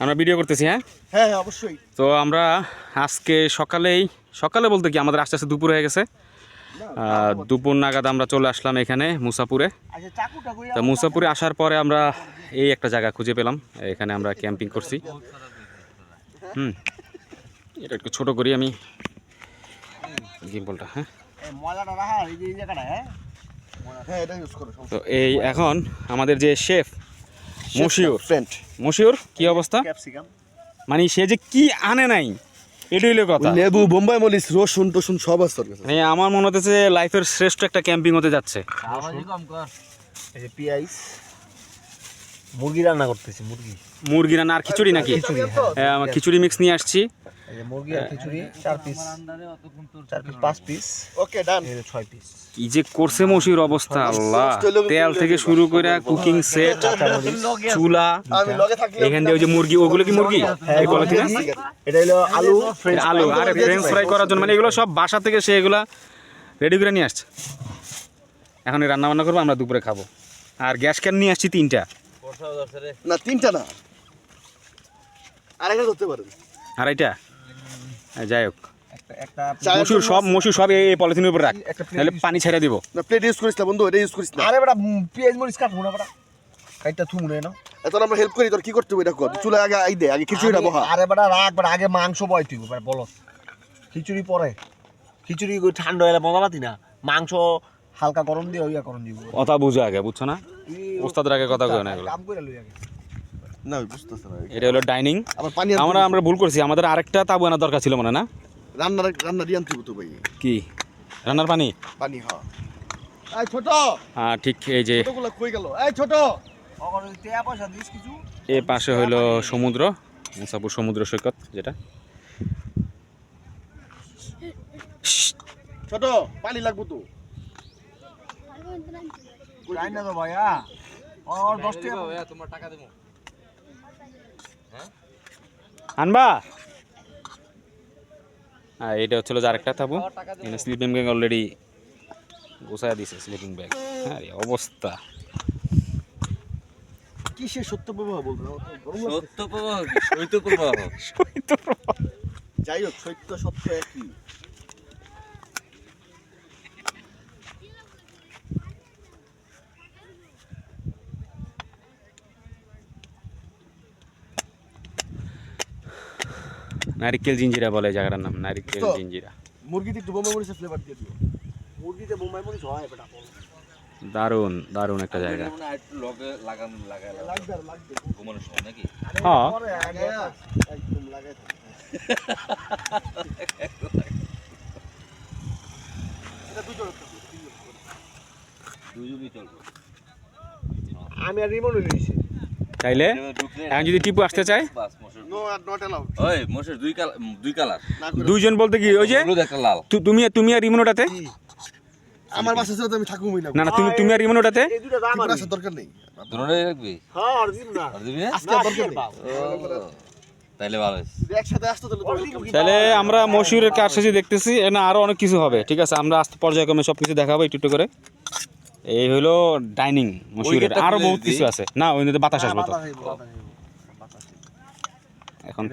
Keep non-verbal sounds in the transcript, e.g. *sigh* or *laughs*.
আমরা ভিডিও করতেছি হ্যাঁ? হ্যাঁ হ্যাঁ অবশ্যই। তো আমরা আজকে সকালেই সকালে বলতে কি আমাদের আস্তে আস্তে দুপুর হয়ে গেছে। দুপুর নাগাদ আমরা চলে আসলাম এখানে মুসাপুরে। আচ্ছা তা মুসাপুরে আসার পরে আমরা এই একটা জায়গা খুঁজে পেলাম। এখানে আমরা ক্যাম্পিং করছি। হুম। এটা একটু ছোটো করি আমি। গিম্বলটা হ্যাঁ। এই ময়লাটা রাখা এই যে এই জায়গাটা হ্যাঁ? হ্যাঁ এটা ইউজ করো তো এই এখন আমাদের যে শেফ মশিউর। ফ্রেন্ড মশিউর কি অবস্থা? ক্যাপসিকাম মানে সে যে কি আনে নাই এটাই হলো কথা। লেবু বোম্বাই মরিচ রসুন টসুন সব আছে তোর কাছে। মানে আমার মনে হচ্ছে লাইফের শ্রেষ্ঠ একটা ক্যাম্পিং হতে যাচ্ছে। পেঁয়াজ মুরগি রান্না করতেছি মুরগি। মুরগি রান্না আর খিচুড়ি নাকি? হ্যাঁ, আমার খিচুড়ি মিক্স নিয়ে আসছি। এই যে মুরগি আর খিচুড়ি চার পিস চার পিস পাঁচ পিস ওকে ডান ছয় পিস কি যে করছে মশির অবস্থা আল্লাহ। তেল থেকে শুরু করে কুকিং সেট চুলা আমি লগে থাকলে এখান দিয়ে ওই যে মুরগি ওগুলো কি মুরগি? এটা হলো আলু আলু আরে ফ্রেঞ্চ ফ্রাই করার জন্য মানে এগুলো সব বাসা থেকে সে এগুলা রেডি করে নিয়ে আসছে। এখন এই রান্না বান্না করব আমরা দুপুরে খাব। আর গ্যাস ক্যান নিয়ে আসছি তিনটা। না তিনটা না। আরেকটা ধরতে পারেন। যাই হোক। মসুর সব মসুর সব এই পলিথিনের উপর রাখ। নাহলে পানি ছেড়ে দিব। না প্লেট ইউজ করিস না বন্ধু এটা ইউজ করিস না। আরে বেটা পেঁয়াজ মরিচ কাটবো না বেটা। কাইটা থুম রে না আমরা হেল্প করি তোর কি করতে হবে এটা কর। চুলা আগে আই দে আগে খিচুড়িটা বহা। আরে বেটা রাখ বেটা আগে মাংস বয় তুই বেটা বলো খিচুড়ি পরে। খিচুড়ি ঠান্ডা হলে মজা পাতি না। মাংস হালকা গরম দিয়ে ওইয়া গরম দিব। কথা বুঝো আগে বুঝছ না? ওস্তাদের আগে কথা কয় না এগুলো। না বুঝতেছ না এটা হলো ডাইনিং। আবার পানি আমরা আমরা ভুল করছি আমাদের আরেকটা তাবু আনার দরকার ছিল মনে না? রান্না রান্না দিয়ে আনতে তো ভাই। কি? রান্নার পানি? পানি হ্যাঁ। এই ছোট! হ্যাঁ ঠিক এই যে ছোটগুলো কই গেল? এই ছোট! এ পাশে হইল সমুদ্র মুসাপুর সমুদ্র সৈকত যেটা। ছোট পানি লাগবো তো। যাই না তো ভাইয়া অর 10 টাকা আনবা? হ্যাঁ এটা হচ্ছিল যে আরেকটা তাবু এখানে স্লিপিং ব্যাগ অলরেডি গোছায় দিছে স্লিপিং ব্যাগ হ্যাঁ অবস্থা। কিসে সত্য প্রবাহ বলতে। সত্য প্রবাহ? *laughs* শৈত্য প্রবাহ। যাই হোক সত্য সত্য একই। নারিকেল জিঞ্জিরা বলে জায়গাটার নাম নারিকেল। জিঞ্জিরা। মুরগিতে একটু বোম্বাই মরিচের ফ্লেভার দিয়ে দিও। মুরগিতে বোম্বাই মরিচ হয় বেটা বলো দারুণ দারুণ একটা জায়গা। লগে লাগানো লাগাই লাগবে আর লাগবে। ঘুমানোর সময় নাকি? হ্যাঁ। একদম লাগাই এটা আমি আর রিমন তাইলে এখন যদি টিপু আসতে চায়? বাস মোষের নো আর নট অ্যালাউড ওই মোষের দুই কালার দুই কালার। দুইজন বলতে কি ওই যে? হলুদ একটা লাল। তুমি তুমি আর রিমোটাতে আমার বাসা ছিল আমি থাকুমই না। না না তুমি তুমি আর আমার। আর দরকার নেই। দুটোটাই রাখবি? হ্যাঁ আর না। আর দিবি? আজকে দরকার নেই। ও, ভালো একসাথে আসতো তাহলে আমরা মশুরের কারসাজি দেখতেছি। না আরও অনেক কিছু হবে ঠিক আছে? আমরা আস্তে পর্যায়ক্রমে সব কিছু দেখাবো একটু একটু করে। এই হলো ডাইনিং মশুরের গেটটা আরও বহুত কিছু আছে। না ওই বাতাস আসবে তো। এখন